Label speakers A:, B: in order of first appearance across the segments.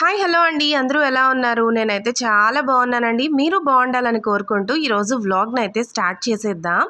A: Hi hello అండి. అందరూ ఎలా ఉన్నారు? నేనైతే చాలా బాగున్నానండి. మీరు బాగుండాలని కోరుకుంటూ ఈరోజు వ్లాగ్ని అయితే స్టార్ట్ చేసేద్దాం.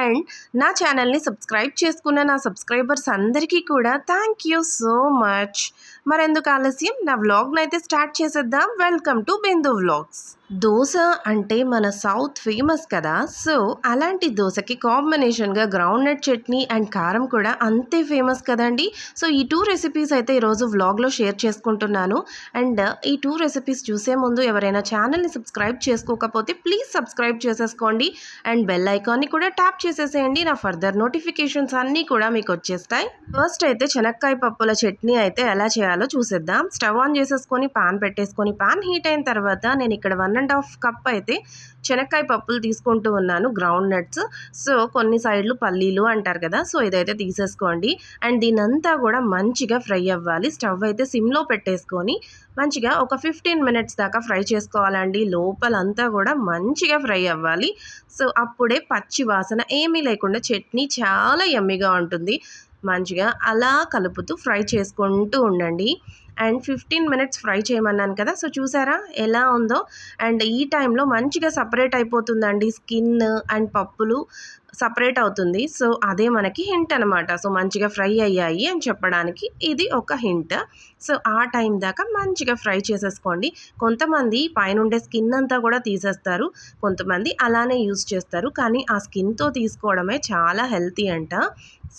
A: అండ్ నా ఛానల్ని సబ్స్క్రైబ్ చేసుకున్న నా సబ్స్క్రైబర్స్ అందరికీ కూడా థ్యాంక్ యూ సో మచ్. మరెందుకు ఆలస్యం? నా వ్లాగ్ని అయితే స్టార్ట్ చేసేద్దాం. Welcome to Bindu vlogs. Dosa అంటే మన సౌత్ ఫేమస్ కదా. సో అలాంటి దోశకి కాంబినేషన్గా గ్రౌండ్ నట్ చట్నీ అండ్ కారం కూడా అంతే ఫేమస్ కదండి. సో ఈ టూ రెసిపీస్ అయితే ఈరోజు వ్లాగ్లో షేర్ చేసుకుంటున్నాను. అండ్ ఈ టూ రెసిపీస్ చూసే ముందు ఎవరైనా ఛానల్ని సబ్స్క్రైబ్ చేసుకోకపోతే ప్లీజ్ సబ్స్క్రైబ్ చేసేసుకోండి. అండ్ బెల్ ఐకాన్ని కూడా ట్యాప్ చేసేసేయండి. నా ఫర్దర్ నోటిఫికేషన్స్ అన్నీ కూడా మీకు వచ్చేస్తాయి. ఫస్ట్ అయితే చెనక్కాయ పప్పుల చట్నీ అయితే ఎలా చేయాలి? చూసేద్దాం. స్టవ్ ఆన్ చేసేసుకొని పాన్ పెట్టేసుకొని పాన్ హీట్ అయిన తర్వాత నేను ఇక్కడ వన్ అండ్ హాఫ్ కప్ అయితే శనక్కాయ పప్పులు తీసుకుంటూ ఉన్నాను గ్రౌండ్ నట్స్. సో కొన్ని సైడ్లు పల్లీలు అంటారు కదా సో ఇదైతే తీసేసుకోండి. అండ్ దీనంతా కూడా మంచిగా ఫ్రై అవ్వాలి. స్టవ్ అయితే సిమ్లో పెట్టేసుకొని మంచిగా ఒక ఫిఫ్టీన్ మినిట్స్ దాకా ఫ్రై చేసుకోవాలండి. లోపలంతా కూడా మంచిగా ఫ్రై అవ్వాలి. సో అప్పుడే పచ్చి వాసన ఏమీ లేకుండా చట్నీ చాలా ఎమ్మిగా ఉంటుంది. మంచిగా అలా కలుపుతూ ఫ్రై చేసుకుంటూ ఉండండి. అండ్ ఫిఫ్టీన్ మినిట్స్ ఫ్రై చేయమన్నాను కదా సో చూసారా ఎలా ఉందో. అండ్ ఈ టైంలో మంచిగా సపరేట్ అయిపోతుందండి స్కిన్ అండ్ పప్పులు సపరేట్ అవుతుంది. సో అదే మనకి హింట్ అనమాట సో మంచిగా ఫ్రై అయ్యాయి అని చెప్పడానికి ఇది ఒక హింట్. సో ఆ టైం దాకా మంచిగా ఫ్రై చేసేసుకోండి. కొంతమంది పైనుండే స్కిన్ అంతా కూడా తీసేస్తారు. కొంతమంది అలానే యూస్ చేస్తారు. కానీ ఆ స్కిన్తో తీసుకోవడమే చాలా హెల్తీ అంట.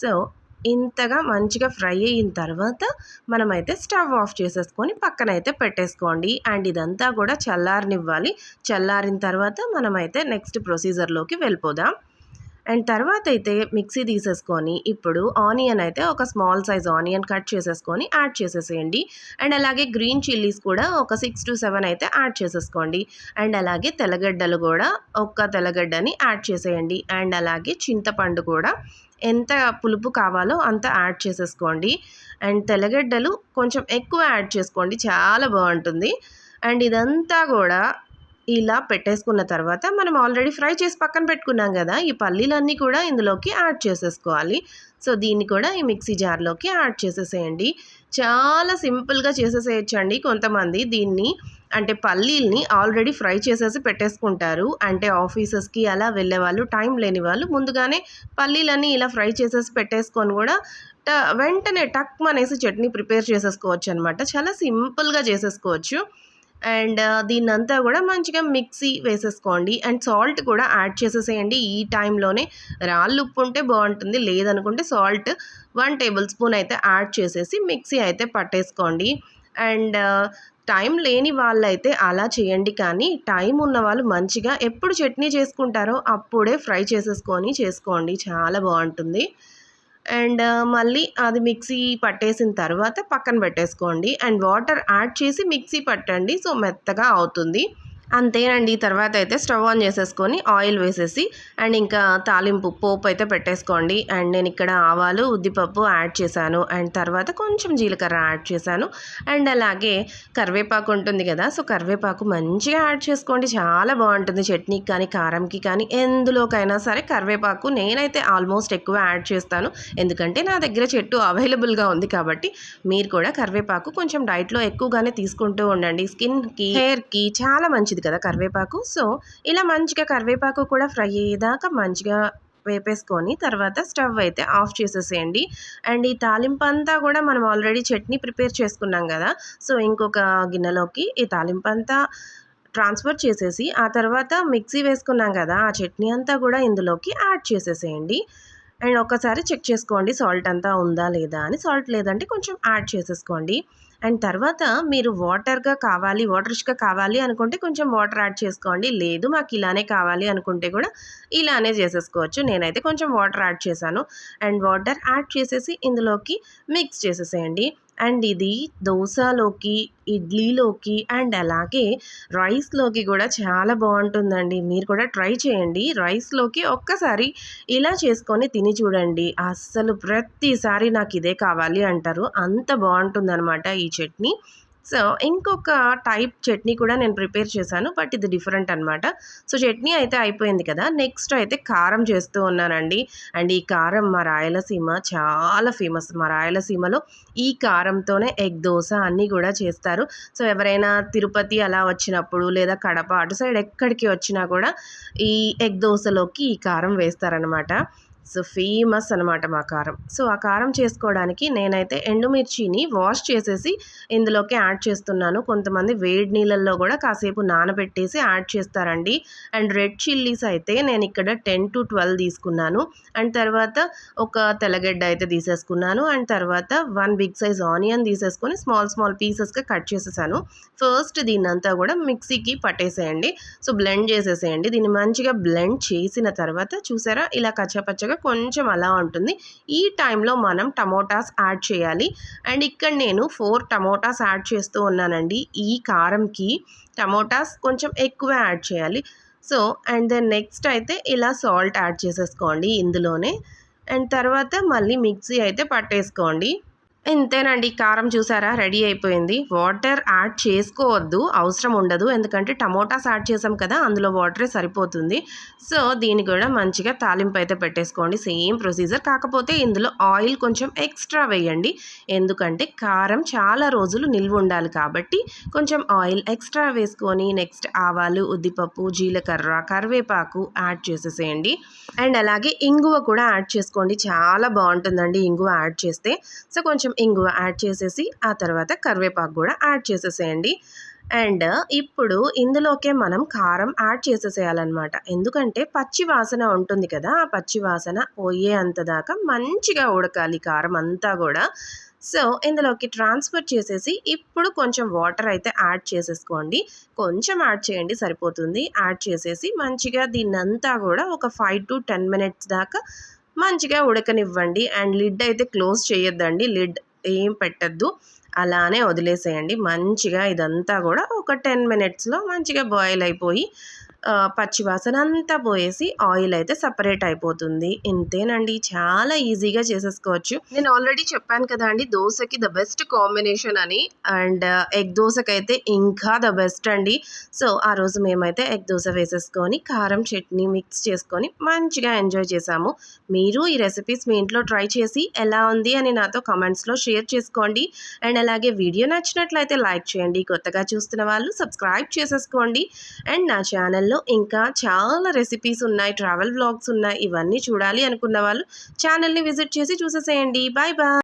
A: సో ఇంతగా మంచిగా ఫ్రై అయిన తర్వాత మనమైతే స్టవ్ ఆఫ్ చేసేసుకొని పక్కన అయితే పెట్టేసుకోండి. అండ్ ఇదంతా కూడా చల్లారనివ్వాలి. చల్లారిన తర్వాత మనమైతే నెక్స్ట్ ప్రొసీజర్లోకి వెళ్ళిపోదాం. అండ్ తర్వాత అయితే మిక్సీ తీసేసుకొని ఇప్పుడు ఆనియన్ అయితే ఒక స్మాల్ సైజ్ ఆనియన్ కట్ చేసేసుకొని యాడ్ చేసేసేయండి. అండ్ అలాగే గ్రీన్ చిల్లీస్ కూడా ఒక సిక్స్ టు సెవెన్ అయితే యాడ్ చేసేసుకోండి. అండ్ అలాగే తెల్లగడ్డలు కూడా ఒక్క తెల్లగడ్డని యాడ్ చేసేయండి. అండ్ అలాగే చింతపండు కూడా ఎంత పులుపు కావాలో అంత యాడ్ చేసేసుకోండి. అండ్ తెల్లగడ్డలు కొంచెం ఎక్కువ యాడ్ చేసుకోండి. చాలా బాగుంటుంది. అండ్ ఇదంతా కూడా ఇలా పెట్టేసుకున్న తర్వాత మనం ఆల్రెడీ ఫ్రై చేసి పక్కన పెట్టుకున్నాం కదా ఈ పల్లీలన్నీ కూడా ఇందులోకి యాడ్ చేసేసుకోవాలి. సో దీన్ని కూడా ఈ మిక్సీ జార్లోకి యాడ్ చేసేసేయండి. చాలా సింపుల్గా చేసేసేయచ్చు అండి కొంతమంది. దీన్ని అంటే పల్లీల్ని ఆల్రెడీ ఫ్రై చేసేసి పెట్టేసుకుంటారు. అంటే ఆఫీసెస్కి అలా వెళ్ళే వాళ్ళు టైం లేని వాళ్ళు ముందుగానే పల్లీలన్నీ ఇలా ఫ్రై చేసేసి పెట్టేసుకొని కూడా ట వెంటనే టక్ అనేసి చట్నీ ప్రిపేర్ చేసేసుకోవచ్చు అనమాట చాలా సింపుల్గా చేసేసుకోవచ్చు. అండ్ దీన్నంతా కూడా మంచిగా మిక్సీ వేసేసుకోండి. అండ్ సాల్ట్ కూడా యాడ్ చేసేసేయండి. ఈ టైంలోనే రాళ్ళు ఉప్పు ఉంటే బాగుంటుంది. లేదనుకుంటే సాల్ట్ వన్ టేబుల్ స్పూన్ అయితే యాడ్ చేసేసి మిక్సీ అయితే పట్టేసుకోండి. అండ్ టైం లేని వాళ్ళైతే అలా చేయండి. కానీ టైం ఉన్న వాళ్ళు మంచిగా ఎప్పుడు చట్నీ చేసుకుంటారో అప్పుడే ఫ్రై చేసేసుకొని చేసుకోండి. చాలా బాగుంటుంది. అండ్ మళ్ళీ అది మిక్సీ పట్టేసిన తర్వాత పక్కన పెట్టేసుకోండి. అండ్ వాటర్ యాడ్ చేసి మిక్సీ పట్టండి. సో మెత్తగా అవుతుంది. అంతేనండి. తర్వాత అయితే స్టవ్ ఆన్ చేసేసుకొని ఆయిల్ వేసేసి అండ్ ఇంకా తాలింపు పోపు అయితే పెట్టేసుకోండి. అండ్ నేను ఇక్కడ ఆవాలు ఉద్దిపప్పు యాడ్ చేశాను. అండ్ తర్వాత కొంచెం జీలకర్ర యాడ్ చేశాను. అండ్ అలాగే కరివేపాకు ఉంటుంది కదా సో కరివేపాకు మంచిగా యాడ్ చేసుకోండి. చాలా బాగుంటుంది. చట్నీకి కానీ కారంకి కానీ ఎందులోకైనా సరే కరివేపాకు నేనైతే ఆల్మోస్ట్ ఎక్కువ యాడ్ చేస్తాను. ఎందుకంటే నా దగ్గర చెట్టు అవైలబుల్గా ఉంది కాబట్టి మీరు కూడా కరివేపాకు కొంచెం డైట్లో ఎక్కువగానే తీసుకుంటూ ఉండండి. స్కిన్కి హెయిర్కి చాలా మంచిది. కదా కరివేపాకు. సో ఇలా మంచిగా కరివేపాకు కూడా ఫ్రై అయ్యేదాకా మంచిగా వేపేసుకొని తర్వాత స్టవ్ అయితే ఆఫ్ చేసేసేయండి. అండ్ ఈ తాలింపు అంతా కూడా మనం ఆల్రెడీ చట్నీ ప్రిపేర్ చేసుకున్నాం కదా సో ఇంకొక గిన్నెలోకి ఈ తాలింపు అంతా ట్రాన్స్ఫర్ చేసేసి ఆ తర్వాత మిక్సీ వేసుకున్నాం కదా ఆ చట్నీ అంతా కూడా ఇందులోకి యాడ్ చేసేసేయండి. అండ్ ఒకసారి చెక్ చేసుకోండి సాల్ట్ అంతా ఉందా లేదా అని. సాల్ట్ లేదంటే కొంచెం యాడ్ చేసేసుకోండి. అండ్ తర్వాత మీరు వాటర్గా కావాలి వాటరిష్గా కావాలి అనుకుంటే కొంచెం వాటర్ యాడ్ చేసుకోండి. లేదు మాకు ఇలానే కావాలి అనుకుంటే కూడా ఇలానే చేసేసుకోవచ్చు. నేనైతే కొంచెం వాటర్ యాడ్ చేశాను. అండ్ వాటర్ యాడ్ చేసేసి ఇందులోకి మిక్స్ చేసేసేయండి. అండ్ ఇది దోశలోకి ఇడ్లీలోకి అండ్ అలాగే రైస్లోకి కూడా చాలా బాగుంటుందండి. మీరు కూడా ట్రై చేయండి. రైస్లోకి ఒక్కసారి ఇలా చేసుకొని తిని చూడండి. అస్సలు ప్రతిసారి నాకు ఇదే కావాలి అంటారు. అంత బాగుంటుందన్నమాట ఈ చట్నీ. సో ఇంకొక టైప్ చట్నీ కూడా నేను ప్రిపేర్ చేశాను బట్ ఇది డిఫరెంట్ అనమాట సో చట్నీ అయితే అయిపోయింది కదా నెక్స్ట్ అయితే కారం చేస్తూ ఉన్నానండి. అండ్ ఈ కారం మా రాయలసీమ చాలా ఫేమస్. మా రాయలసీమలో ఈ కారంతోనే ఎగ్ దోశ అన్నీ కూడా చేస్తారు. సో ఎవరైనా తిరుపతి అలా వచ్చినప్పుడు లేదా కడప అటు సైడ్ ఎక్కడికి వచ్చినా కూడా ఈ ఎగ్ దోశలోకి ఈ కారం వేస్తారనమాట సో ఫేమస్ అనమాట మా కారం. సో ఆ కారం చేసుకోవడానికి నేనైతే ఎండుమిర్చిని వాష్ చేసేసి ఇందులోకి యాడ్ చేస్తున్నాను. కొంతమంది వేడి నీళ్ళల్లో కూడా కాసేపు నానబెట్టేసి యాడ్ చేస్తారండి. అండ్ రెడ్ చిల్లీస్ అయితే నేను ఇక్కడ టెన్ టు ట్వెల్వ్ తీసుకున్నాను. అండ్ తర్వాత ఒక తెల్లగడ్డ అయితే తీసేసుకున్నాను. అండ్ తర్వాత వన్ బిగ్ సైజ్ ఆనియన్ తీసేసుకొని స్మాల్ స్మాల్ పీసెస్గా కట్ చేసేసాను. ఫస్ట్ దీన్నంతా కూడా మిక్సీకి పట్టేసేయండి. సో బ్లెండ్ చేసేసేయండి. దీన్ని మంచిగా బ్లెండ్ చేసిన తర్వాత చూసారా? ఇలా కచ్చపచ్చగా కొంచెం అలా ఉంటుంది. ఈ టైంలో మనం టమోటాస్ యాడ్ చేయాలి. అండ్ ఇక్కడ నేను ఫోర్ టమోటాస్ యాడ్ చేస్తూ ఉన్నానండి. ఈ కారంకి టమోటాస్ కొంచెం ఎక్కువ యాడ్ చేయాలి. సో అండ్ దెన్ నెక్స్ట్ అయితే ఇలా సాల్ట్ యాడ్ చేసేసుకోండి ఇందులోనే. అండ్ తర్వాత మళ్ళీ మిక్సీ అయితే పట్టేసుకోండి. ఇంతేనండి. కారం చూసారా? రెడీ అయిపోయింది. వాటర్ యాడ్ చేసుకోవద్దు. అవసరం ఉండదు. ఎందుకంటే టమోటాస్ యాడ్ చేసాం కదా అందులో వాటరే సరిపోతుంది. సో దీన్ని కూడా మంచిగా తాలింపు అయితే పెట్టేసుకోండి. Same procedure. కాకపోతే ఇందులో ఆయిల్ కొంచెం ఎక్స్ట్రా వేయండి. ఎందుకంటే కారం చాలా రోజులు నిల్వ ఉండాలి కాబట్టి కొంచెం ఆయిల్ ఎక్స్ట్రా వేసుకొని నెక్స్ట్ ఆవాలు ఉద్దిపప్పు జీలకర్ర కరివేపాకు యాడ్ చేసేసేయండి. అండ్ అలాగే ఇంగువ కూడా యాడ్ చేసుకోండి. చాలా బాగుంటుందండి ఇంగువ యాడ్ చేస్తే. సో కొంచెం ఇంగువ యాడ్ చేసేసి ఆ తర్వాత కరివేపాకు కూడా యాడ్ చేసేసేయండి. అండ్ ఇప్పుడు ఇందులోకే మనం కారం యాడ్ చేసేసేయాలన్నమాట. ఎందుకంటే పచ్చి వాసన ఉంటుంది కదా ఆ పచ్చి వాసన పోయే అంత దాకా మంచిగా ఉడకాలి కారం అంతా కూడా. సో ఇందులోకి ట్రాన్స్ఫర్ చేసేసి ఇప్పుడు కొంచెం వాటర్ అయితే యాడ్ చేసేసుకోండి. కొంచెం యాడ్ చేయండి సరిపోతుంది. యాడ్ చేసేసి మంచిగా దీన్నంతా కూడా ఒక ఫైవ్ టు టెన్ మినిట్స్ దాకా మంచిగా ఉడకనివ్వండి. అండ్ లిడ్ అయితే క్లోజ్ చేయొద్దండి. లిడ్ ఏం పెట్టద్దు. అలానే వదిలేసేయండి. మంచిగా ఇదంతా కూడా ఒక టెన్ మినిట్స్లో మంచిగా బాయిల్ అయిపోయి పచ్చివాసన అంతా పోయేసి ఆయిల్ అయితే సపరేట్ అయిపోతుంది. ఇంతేనండి. చాలా ఈజీగా చేసేసుకోవచ్చు. నేను ఆల్రెడీ చెప్పాను కదా అండి దోశకి ద బెస్ట్ కాంబినేషన్ అని. అండ్ ఎగ్ దోశకైతే ఇంకా ద బెస్ట్ అండి. సో ఆ రోజు మేమైతే ఎగ్ దోశ వేసేసుకొని కారం చట్నీ మిక్స్ చేసుకొని మంచిగా ఎంజాయ్ చేసాము మీరు ఈ రెసిపీస్ మీ ఇంట్లో ట్రై చేసి ఎలా ఉంది అని నాతో కమెంట్స్లో షేర్ చేసుకోండి. అండ్ అలాగే వీడియో నచ్చినట్లయితే లైక్ చేయండి. కొత్తగా చూస్తున్న వాళ్ళు సబ్స్క్రైబ్ చేసేసుకోండి. అండ్ నా ఛానల్ ఛానల్లో ఇంకా చాలా రెసిపీస్ ఉన్నాయి ట్రావెల్ వ్లాగ్స్ ఉన్నాయి. ఇవన్నీ చూడాలి అనుకున్న వాళ్ళు ఛానల్ని విజిట్ చేసి చూసేసేయండి. Bye bye.